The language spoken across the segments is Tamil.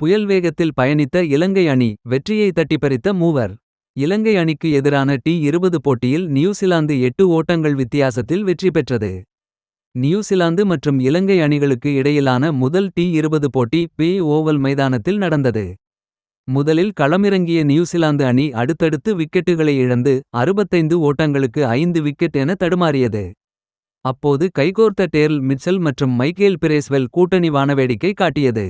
புயல் வேகத்தில் பயணித்த இலங்கை அணி வெற்றியை தட்டிப்பறித்த மூவர். இலங்கை அணிக்கு எதிரான டி இருபது போட்டியில் நியூசிலாந்து எட்டு ஓட்டங்கள் வித்தியாசத்தில் வெற்றி பெற்றது. நியூசிலாந்து மற்றும் இலங்கை அணிகளுக்கு இடையிலான முதல் டி இருபது போட்டி பே ஓவல் மைதானத்தில் நடந்தது. முதலில் களமிறங்கிய நியூசிலாந்து அணி அடுத்தடுத்து விக்கெட்டுகளை இழந்து. 65 ஓட்டங்களுக்கு ஐந்து விக்கெட் என தடுமாறியது. அப்போது கைகோர்த்த டேர்ல் மிட்சல் மற்றும் மைக்கேல் பிரேஸ்வெல் கூட்டணி வானவேடிக்கை காட்டியது.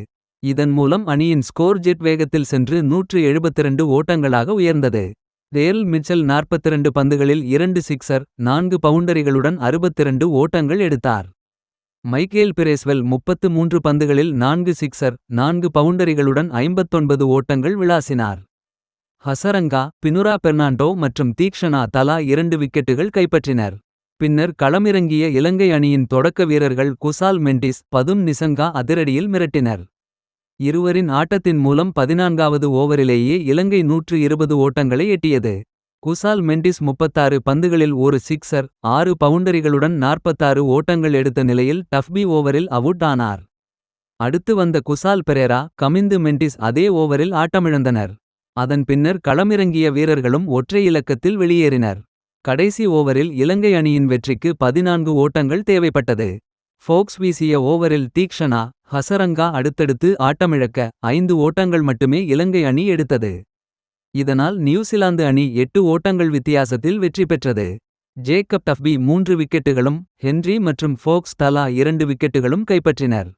இதன் மூலம் அணியின் ஸ்கோர் ஜெட் வேகத்தில் சென்று 172 ஓட்டங்களாக உயர்ந்தது. ரேல் மிச்சல் நாற்பத்திரண்டு பந்துகளில் இரண்டு சிக்சர். நான்கு பவுண்டரிகளுடன் 62 ஓட்டங்கள் எடுத்தார். மைக்கேல் பிரேஸ்வெல் 33 பந்துகளில் நான்கு சிக்ஸர் நான்கு பவுண்டரிகளுடன் 59 ஓட்டங்கள் விளாசினார். ஹசரங்கா பினுரா பெர்னாண்டோ மற்றும் தீக்ஷனா தலா இரண்டு விக்கெட்டுகள் கைப்பற்றினர். பின்னர் களமிறங்கிய இலங்கை அணியின் தொடக்க வீரர்கள் குசால் மெண்டிஸ். பதும் நிசங்கா அதிரடியில் மிரட்டினர். இருவரின் ஆட்டத்தின் மூலம் பதினான்காவது ஓவரிலேயே இலங்கை 120 ஓட்டங்களை எட்டியது. குசால் மெண்டிஸ் 36 பந்துகளில் ஒரு சிக்ஸர் ஆறு பவுண்டரிகளுடன் 46 ஓட்டங்கள் எடுத்த நிலையில் டஃப்பி ஓவரில் அவுட் ஆனார். அடுத்து வந்த குசால் பெரேரா கமிந்து மெண்டிஸ் அதே ஓவரில் ஆட்டமிழந்தனர். அதன் பின்னர் களமிறங்கிய வீரர்களும் ஒற்றை இலக்கத்தில் வெளியேறினர். கடைசி ஓவரில் இலங்கை அணியின் வெற்றிக்கு 14 ஓட்டங்கள் தேவைப்பட்டது. ஃபோக்ஸ் வீசிய ஓவரில் தீக்ஷனா ஹசரங்கா அடுத்தடுத்து ஆட்டமிழக்க. ஐந்து ஓட்டங்கள் மட்டுமே இலங்கை அணி எடுத்தது. இதனால் நியூசிலாந்து அணி எட்டு ஓட்டங்கள் வித்தியாசத்தில் வெற்றி பெற்றது. ஜேக்கப் டஃப்பி மூன்று விக்கெட்டுகளும் ஹென்றி மற்றும் ஃபோக்ஸ் தலா இரண்டு விக்கெட்டுகளும் கைப்பற்றினர்.